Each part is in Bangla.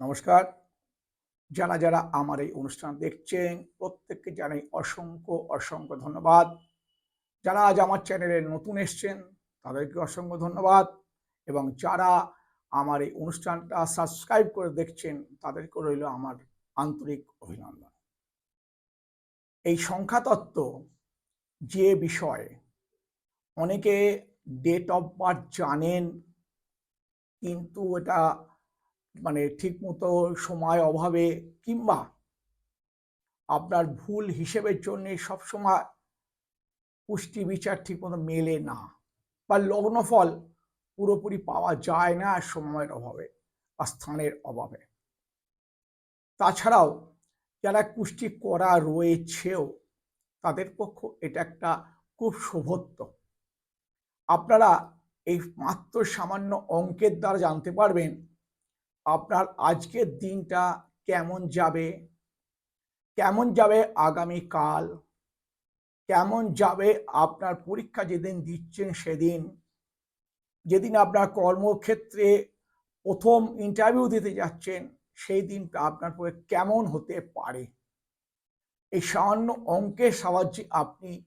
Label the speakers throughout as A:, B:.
A: নমস্কার। যারা যারা আমার এই অনুষ্ঠান দেখছেন, প্রত্যেককে জানাই অসংখ্য অসংখ্য ধন্যবাদ। যারা আজ আমার চ্যানেলে নতুন এসছেন, তাদেরকে অসংখ্য ধন্যবাদ। এবং যারা আমার এই অনুষ্ঠানটা সাবস্ক্রাইব করে দেখছেন, তাদেরকে রইল আমার আন্তরিক অভিনন্দন। এই সংখ্যাতত্ত্ব যে বিষয়ে, অনেকে ডেট অফ বার্থ জানেন, কিন্তু এটা মানে ঠিকমতো সময় অভাবে কিংবা আপনার ভুল হিসেবের জন্য সবসময় পুষ্টি বিচার ঠিকমতো মেলে না বা লগ্নফল পুরোপুরি পাওয়া যায় না সময়ের অভাবে বা স্থানের অভাবে। তাছাড়াও যারা কুষ্টি করা রয়েছেও তাদের পক্ষ এটা একটা খুব শুভত্ব। আপনারা এই মাত্র সামান্য অঙ্কের দ্বারা জানতে পারবেন আপনার আজকের দিনটা কেমন যাবে? কেমন যাবে আগামীকাল? কেমন যাবে আপনার পরীক্ষা যেদিন দিচ্ছেন সেদিন? যেদিন আপনার কর্মক্ষেত্রে প্রথম ইন্টারভিউ দিতে যাচ্ছেন, সেই দিনটা আপনার পরে কেমন হতে পারে? এই সামান্য অঙ্কের সাহায্যে আপনি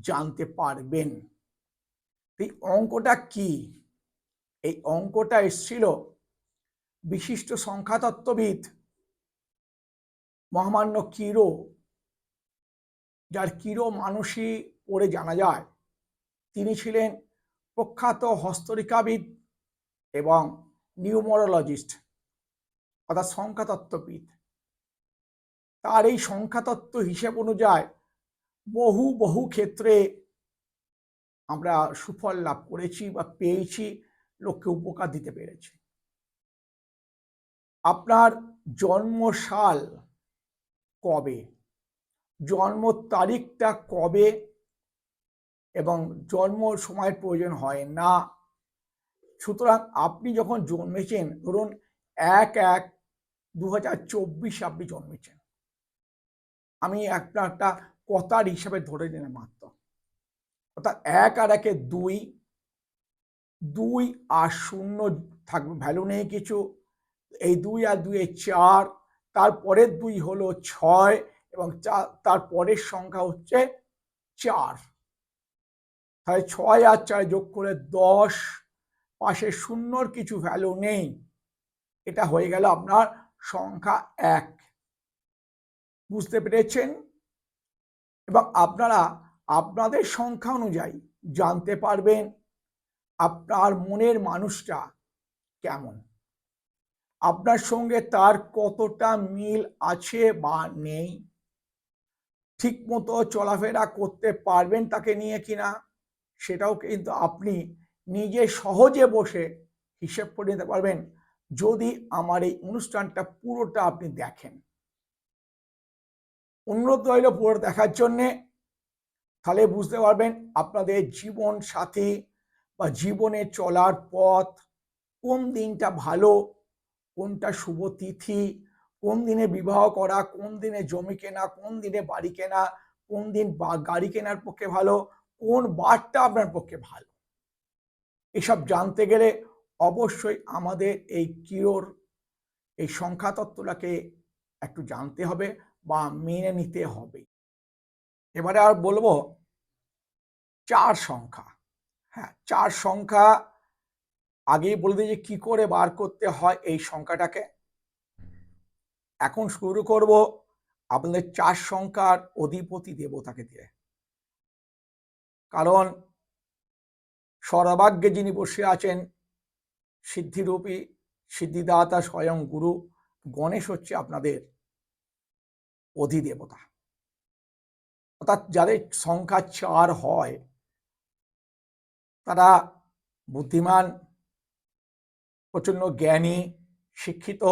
A: জানতে পারবেন। এই অঙ্কটা কি? এই অঙ্কটা এসছিল বিশিষ্ট সংখ্যাতত্ত্ববিদ মহামান্য কিরো, যার কিরো মানুষই পড়ে জানা যায়, তিনি ছিলেন প্রখ্যাত হস্তরিকাবিদ এবং নিউমোরোলজিস্ট, অর্থাৎ সংখ্যাতত্ত্ববিদ। তার এই সংখ্যাতত্ত্ব হিসেব অনুযায়ী বহু বহু ক্ষেত্রে আমরা সুফল লাভ করেছি বা পেয়েছি, লোককে উপকার দিতে পেরেছি। আপনার জন্মসাল কবে? জন্ম তারিখটা কবে? এবং জন্ম সময়ের প্রয়োজন হয় না। সুতরাং আপনি যখন জন্মেছেন, ধরুন এক এক দু হাজার আপনি জন্মেছেন। আমি একটা একটা কথার হিসাবে ধরে নিলাম মাত্র। অর্থাৎ এক আর একে দুই দুই আর শূন্য থাকবে ভ্যালু নেই কিছু। এই দুই আর দুই চার, তারপরের দুই হলো ছয় এবং তার পরের সংখ্যা হচ্ছে চার। তাহলে ছয় আর চার যোগ করে দশ, পাশে শূন্যর কিছু ভ্যালু নেই। এটা হয়ে গেল আপনার সংখ্যা এক। বুঝতে পেরেছেন? এবং আপনারা আপনাদের সংখ্যা অনুযায়ী জানতে পারবেন আপনার মনের মানুষটা কেমন। আপনার সঙ্গে তার কতটা মিল আছে বা নেই? ঠিক মতো চলাফেরা করতে পারবেন তাকে নিয়ে কিনা সেটাও কিন্তু আপনি নিজে সহজে বসে হিসেব করে নিতে পারবেন যদি আমার এই অনুষ্ঠানটা পুরোটা আপনি দেখেন। উন্নত হইল পুরো দেখার জন্যে। তাহলে বুঝতে পারবেন আপনাদের জীবন সাথী বা জীবনে চলার পথ কোন দিনটা ভালো কোনটা শুভ তিথি? কোন দিনে বিবাহ করা? কোন দিনে জমি কেনা? কোন দিনে বাড়ি কেনা? কোন দিন গাড়ি কেনার পক্ষে ভালো? কোন বারটা আপনার পক্ষে ভালো? এসব জানতে গেলে অবশ্যই আমাদের এই কিরোর, এই সংখ্যাতত্ত্বটাকে একটু জানতে হবে বা মেনে নিতে হবে। এবারে আর বলব, চার সংখ্যা। হ্যাঁ চার সংখ্যা আগেই বলে দিই যে কি করে বার করতে হয় এই সংখ্যাটাকে। এখন শুরু করব আপনাদের চার সংখ্যার অধিপতি দেবতাকে দিয়ে। কারণ সর্বাগ্যে যিনি বসে আছেন, সিদ্ধিরূপী, সিদ্ধিদাতা স্বয়ং গুরু, গণেশ হচ্ছে আপনাদের অধিদেবতা। অর্থাৎ যাদের সংখ্যা চার হয়, তারা বুদ্ধিমান প্রচণ্ড জ্ঞানী, শিক্ষিত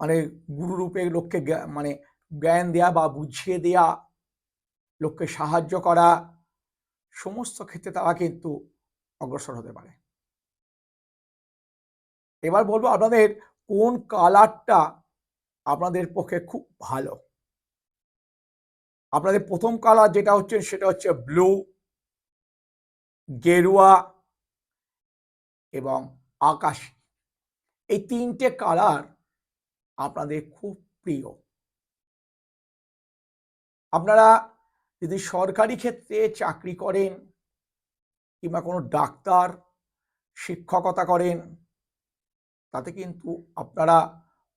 A: মানে গুরুরূপে লোককে মানে জ্ঞান দেয়া বা বুঝিয়ে দেয়া, লোককে সাহায্য করা, সমস্ত ক্ষেত্রে তারা কিন্তু অগ্রসর হতে পারে। এবার বলব আপনাদের কোন কালারটা আপনাদের পক্ষে খুব ভালো। আপনাদের প্রথম কালার যেটা হচ্ছে সেটা হচ্ছে ব্লু, গেরুয়া এবং আকাশ। এই তিনটে কালার আপনাদের খুব প্রিয়। আপনারা যদি সরকারি ক্ষেত্রে চাকরি করেন কিংবা কোনো ডাক্তার, শিক্ষকতা করেন, তাতে কিন্তু আপনারা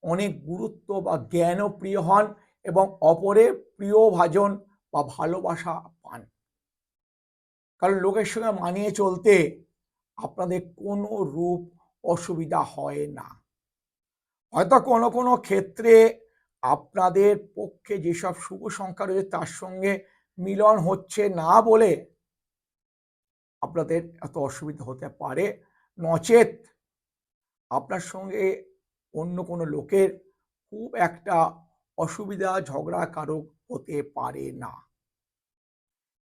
A: অনেক গুরুত্ব বা জ্ঞানও প্রিয় হন এবং অপরের প্রিয় ভাজন বা ভালোবাসা পান। কারণ লোকের সঙ্গে মানিয়ে চলতে আপনাদের কোনো রূপ অসুবিধা হয় না। হয়তো কোনো কোনো ক্ষেত্রে আপনাদের পক্ষে যেসব শুভ সংখ্যা রয়েছে তার সঙ্গে মিলন হচ্ছে না বলে আপনাদের এত অসুবিধা হতে পারে। নচেত আপনার সঙ্গে অন্য কোনো লোকের খুব একটা অসুবিধা, ঝগড়া কারক হতে পারে না।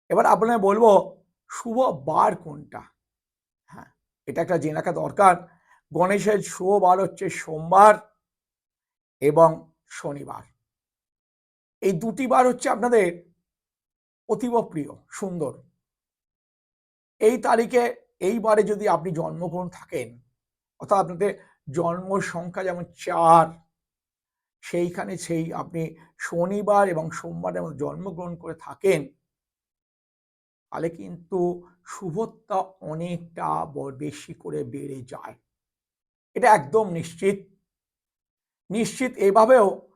A: এবার আপনার বলব, শুভ বার কোনটা? এটা একটা জেনে রাখা দরকার। গণেশের শুভ বার হচ্ছে সোমবার এবং শনিবার। এই দুটি বার হচ্ছে আপনাদের অতীব প্রিয়, সুন্দর। এই তারিখে, এই বারে যদি আপনি জন্মগ্রহণ থাকেন, অর্থাৎ আপনাদের জন্ম সংখ্যা যেমন চার, সেইখানে সেই আপনি শনিবার এবং সোমবারের মধ্যে জন্মগ্রহণ করে থাকেন তাহলে কিন্তু শুভত্বা অনেকটা বেশি করে বেড়ে যায়। এটা একদম নিশ্চিত। নিশ্চিত এভাবেও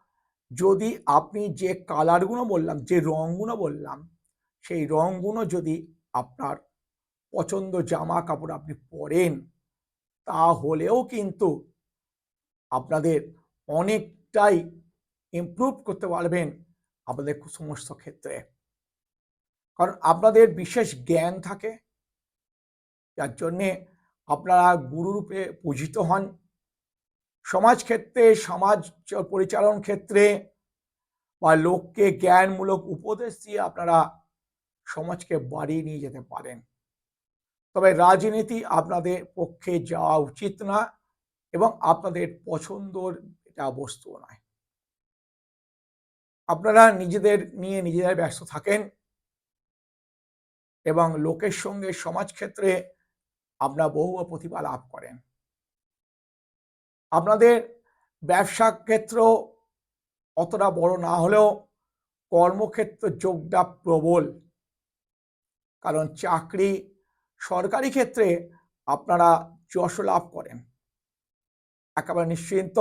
A: যদি আপনি যে কালারগুলো বললাম, যে রঙগুলো বললাম, সেই রঙগুলো যদি আপনার পছন্দ জামা কাপড় আপনি পরেন, তাহলেও কিন্তু আপনাদের অনেকটাই ইমপ্রুভ করতে পারবেন আপনাদের সমস্ত ক্ষেত্রে। কারণ আপনাদের বিশেষ জ্ঞান থাকে। যার জন্যে আপনারা গুরুরূপে পূজিত হন। সমাজ ক্ষেত্রে সমাজ পরিচালন ক্ষেত্রে বা লোককে জ্ঞানমূলক উপদেশ দিয়ে আপনারা সমাজকে বাড়িয়ে নিয়ে যেতে পারেন। তবে রাজনীতি আপনাদের পক্ষে যাওয়া উচিত না এবং আপনাদের পছন্দর এটা বস্তু নয়। আপনারা নিজেদের নিয়ে নিজেদের ব্যস্ত থাকেন। এবং লোকের সঙ্গে সমাজ ক্ষেত্রে আপনারা বহু প্রতিভা লাভ করেন। আপনাদের ব্যবসা ক্ষেত্র অতটা বড় না হলেও কর্মক্ষেত্র যোগটা প্রবল। কারণ চাকরি সরকারি ক্ষেত্রে আপনারা যশ লাভ করেন। একেবারে নিশ্চিন্ত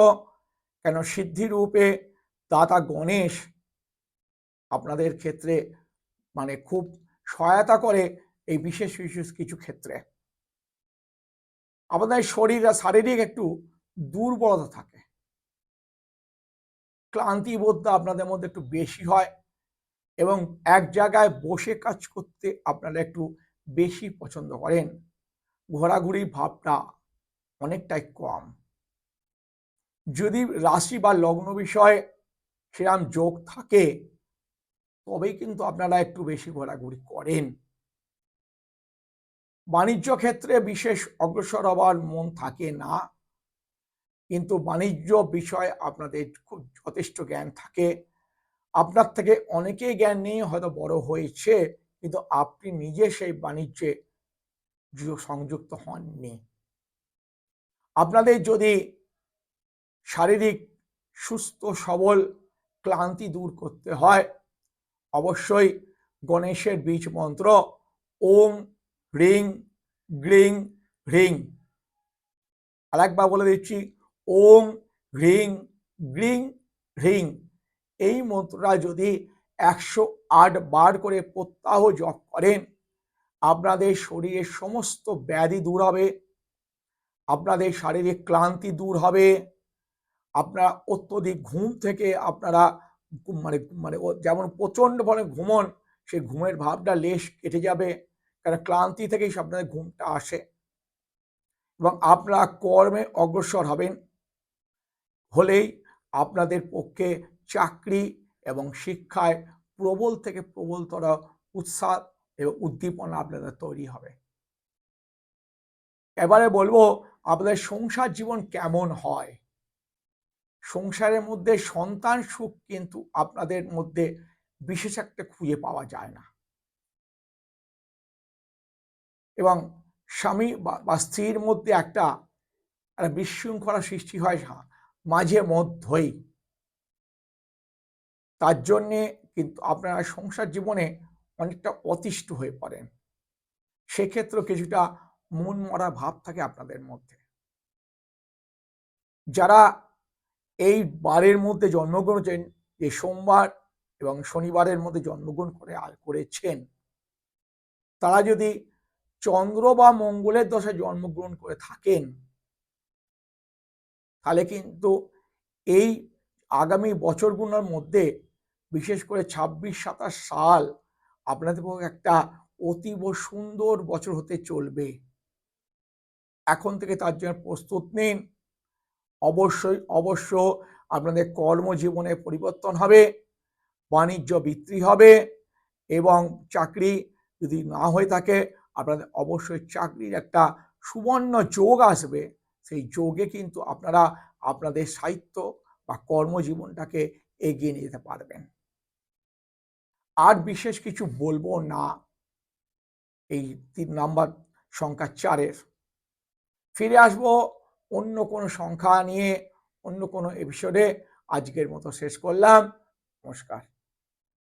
A: কেন সিদ্ধিরূপে দাতা গণেশ আপনাদের ক্ষেত্রে মানে খুব সহায়তা করে এই বিশেষ বিশেষ কিছু ক্ষেত্রে। আপনাদের শরীর আর শারীরিক একটু দুর্বলতা থাকে। ক্লান্তি বোধটা আপনাদের মধ্যে একটু বেশি হয় এবং এক জায়গায় বসে কাজ করতে আপনারা একটু বেশি পছন্দ করেন। ঘোরাঘুরি ভাবটা অনেকটাই কম। যদি রাশি বা লগ্ন বিষয়ে সেরাম যোগ থাকে তবেই কিন্তু আপনারা একটু বেশি ঘোরাঘুরি করেন। বাণিজ্য ক্ষেত্রে বিশেষ অগ্রসর হবার মন থাকে না। কিন্তু বাণিজ্য বিষয়ে আপনাদের খুব যথেষ্ট জ্ঞান থাকে। আপনার থেকে অনেকেই জ্ঞান নিয়ে হয়তো বড় হয়েছে, কিন্তু আপনি নিজে সেই বাণিজ্যে সংযুক্ত হননি। আপনাদের যদি শারীরিক, সুস্থ, সবল ক্লান্তি দূর করতে হয় অবশ্যই গণেশের বীজ মন্ত্র, ওম হ্রিং গ্রিং হ্রিং আরেকবার বলে দিচ্ছি, ওম হ্রিং গ্রিং হ্রিং এই মন্ত্রটা যদি একশো আট বার করে প্রত্যাহ জপ করেন, আপনাদের শরীরের সমস্ত ব্যাধি দূর হবে, আপনাদের শারীরিক ক্লান্তি দূর হবে, আপনারা অত্যধিক ঘুম থেকে আপনারা মানে মানে ও যেমন প্রচণ্ড মানে ঘুমন, সেই ঘুমের ভাবটা লেশ কেটে যাবে। কারণ ক্লান্তি থেকেই আপনাদের ঘুমটা আসে। এবং আপনারা কর্মে অগ্রসর হবেন। হলেই আপনাদের পক্ষে চাকরি এবং শিক্ষায় প্রবল থেকে প্রবলতর উৎসাহ এবং উদ্দীপনা আপনাদের তৈরি হবে। এবারে বলব, আপনাদের সংসার জীবন কেমন হয়? সংসারের মধ্যে সন্তান সুখ কিন্তু আপনাদের মধ্যে বিশেষ একটা খুঁজে পাওয়া যায় না। এবং স্বামী বা স্ত্রীর মধ্যে একটা বিশৃঙ্খলা সৃষ্টি হয় মাঝে মধ্যেই। তার জন্যে কিন্তু আপনারা সংসার জীবনে অনেকটা অতিষ্ঠ হয়ে পড়েন। সেক্ষেত্রে কিছুটা মন মরা ভাব থাকে আপনাদের মধ্যে। যারা এই বারের মধ্যে জন্মগ্রহণ করেছেন যে সোমবার এবং শনিবারের মধ্যে জন্মগ্রহণ করে করেছেন। তারা যদি চন্দ্র বা মঙ্গলের দশায় জন্মগ্রহণ করে থাকেন, তাহলে কিন্তু এই আগামী বছরগুলোর মধ্যে, বিশেষ করে ছাব্বিশ, সাতাশ সাল, আপনাদের পক্ষে একটা অতীব সুন্দর বছর হতে চলবে। এখন থেকে তার জন্য প্রস্তুত নিন। অবশ্যই অবশ্য আপনাদের কর্মজীবনে পরিবর্তন হবে, বাণিজ্য বিক্রি হবে এবং চাকরি যদি না হয়ে থাকে, আপনাদের অবশ্যই চাকরির একটা সুবর্ণ যোগ আসবে। সেই যোগে কিন্তু আপনারা আপনাদের সাহিত্য বা কর্মজীবনটাকে এগিয়ে নিয়ে যেতে পারবেন। আর বিশেষ কিছু বলব না, এই তিন নাম্বার সংখ্যা চারের। ফিরে আসব অন্য কোনো সংখ্যা নিয়ে অন্য কোনো এপিসোডে আজকের মতো শেষ করলাম। নমস্কার।